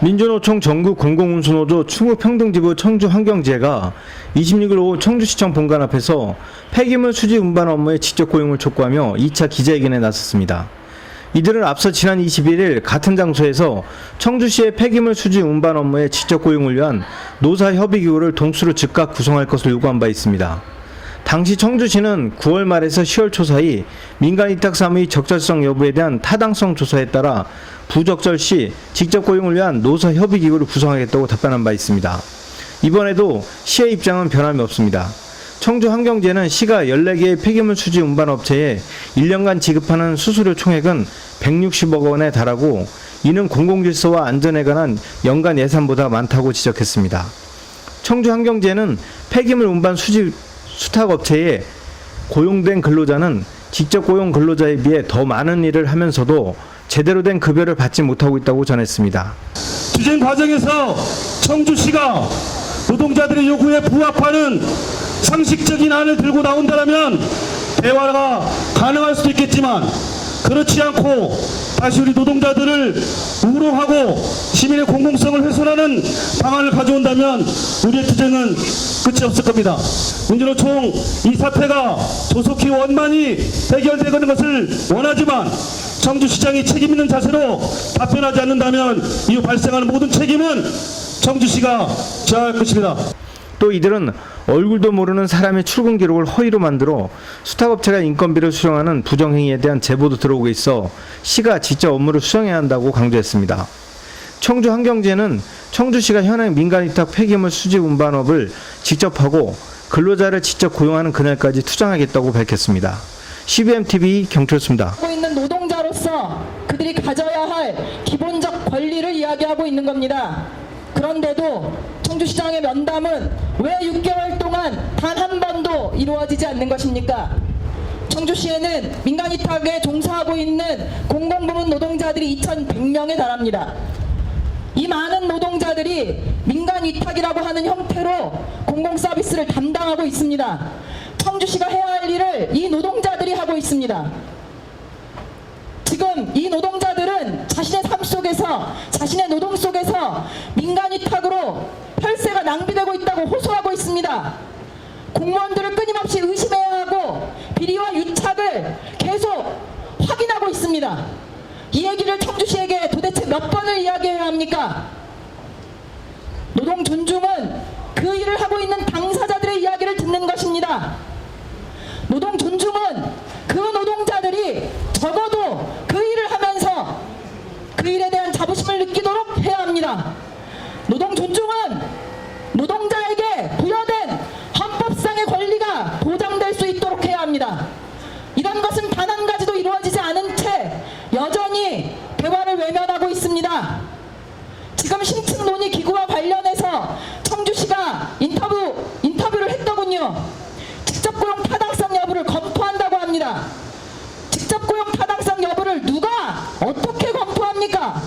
민주노총 전국 공공운수노조 충북평등지부 청주환경지회가 26일 오후 청주시청 본관 앞에서 폐기물 수지 운반 업무에 직접 고용을 촉구하며 2차 기자회견에 나섰습니다. 이들은 앞서 지난 21일 같은 장소에서 청주시의 폐기물 수지 운반 업무에 직접 고용을 위한 노사협의기구를 동수로 즉각 구성할 것을 요구한 바 있습니다. 당시 청주시는 9월 말에서 10월 초 사이 민간 위탁 사무의 적절성 여부에 대한 타당성 조사에 따라 부적절 시 직접 고용을 위한 노사 협의 기구를 구성하겠다고 답변한 바 있습니다. 이번에도 시의 입장은 변함이 없습니다. 청주 환경제는 시가 14개의 폐기물 수지 운반 업체에 1년간 지급하는 수수료 총액은 160억 원에 달하고 이는 공공질서와 안전에 관한 연간 예산보다 많다고 지적했습니다. 청주 환경제는 폐기물 운반 수지 수탁 업체에 고용된 근로자는 직접 고용 근로자에 비해 더 많은 일을 하면서도 제대로 된 급여를 받지 못하고 있다고 전했습니다. 투쟁 과정에서 청주시가 노동자들의 요구에 부합하는 상식적인 안을 들고 나온다면 대화가 가능할 수도 있겠지만 그렇지 않고 다시 우리 노동자들을 우롱하고 시민의 공공성을 훼손하는 방안을 가져온다면 우리의 투쟁은 끝이 없을 겁니다. 민주노총 이 사태가 조속히 원만히 해결되는 것을 원하지만 청주시장이 책임 있는 자세로 답변하지 않는다면 이후 발생하는 모든 책임은 청주시가 져야 할 것입니다. 또 이들은 얼굴도 모르는 사람의 출근 기록을 허위로 만들어 수탁업체가 인건비를 수령하는 부정행위에 대한 제보도 들어오고 있어 시가 직접 업무를 수행해야 한다고 강조했습니다. 청주 환경제는 청주시가 현행 민간 위탁 폐기물 수지 운반업을 직접 하고 근로자를 직접 고용하는 그날까지 투쟁하겠다고 밝혔습니다. CBM TV 경철수입니다. 하고 있는 노동자로서 그들이 가져야 할 기본적 권리를 이야기하고 있는 겁니다. 그런데도 청주시장의 면담은 왜 6개월 동안 단 한 번도 이루어지지 않는 것입니까? 청주시에는 민간 위탁에 종사하고 있는 공공부문 노동자들이 2,100명에 달합니다. 이 많은 노동자들이 민간 위탁이라고 하는 형태로 공공 서비스를 담당하고 있습니다. 청주시가 해야 할 일을 이 노동자들이 하고 있습니다. 지금 이 노동자들은 자신의 삶 속에서 자신의 노동 속에서 민간 위탁으로 혈세가 낭비되고 있다고 호소하고 있습니다. 공무원들을 끊임없이 의심해야 하고 비리와 유착을 계속 확인하고 있습니다. 이 얘기를 청주시에게 도대체 몇 번을 이야기해야 합니까? 노동 존중은 그 일을 하고 있는 당사자들의 이야기를 듣는 것입니다. 노동 존중은 그 노동자들이 적어도 그 일을 하면서 그 일에 대한 자부심을 느끼도록 해야 합니다. 노동 존중은 노동자에게 부여된 헌법상의 권리가 보장될 수 있도록 해야 합니다. 이런 것은 단 한 가지도 이루어지지 않은 채 여전히 대화를 외면하고 있습니다. 지금 신층 논의 기구와 관련해서 청주시가 인터뷰 인터뷰를 했더군요. 직접 고용 타당성 여부를 검토한다고 합니다. 직접 고용 타당성 여부를 누가 어떻게 검토합니까?